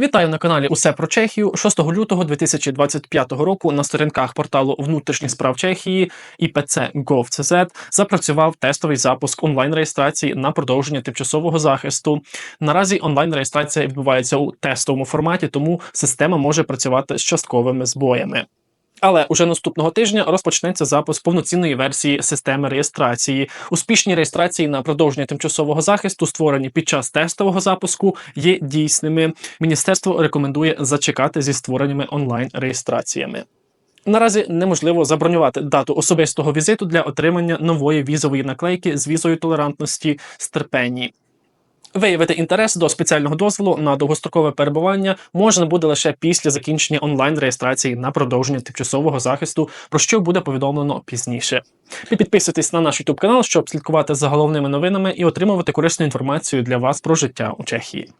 Вітаю на каналі Усе про Чехію. 6 лютого 2025 року на сторінках порталу внутрішніх справ Чехії IPC.gov.cz запрацював тестовий запуск онлайн-реєстрації на продовження тимчасового захисту. Наразі онлайн-реєстрація відбувається у тестовому форматі, тому система може працювати з частковими збоями. Але уже наступного тижня розпочнеться запуск повноцінної версії системи реєстрації. Успішні реєстрації на продовження тимчасового захисту, створені під час тестового запуску, є дійсними. Міністерство рекомендує зачекати зі створеними онлайн реєстраціями. Наразі неможливо забронювати дату особистого візиту для отримання нової візової наклейки з візою толерантності Стерпені. Виявити інтерес до спеціального дозволу на довгострокове перебування можна буде лише після закінчення онлайн реєстрації на продовження тимчасового захисту, про що буде повідомлено пізніше. Підписуйтесь на наш YouTube канал, щоб слідкувати за головними новинами і отримувати корисну інформацію для вас про життя у Чехії.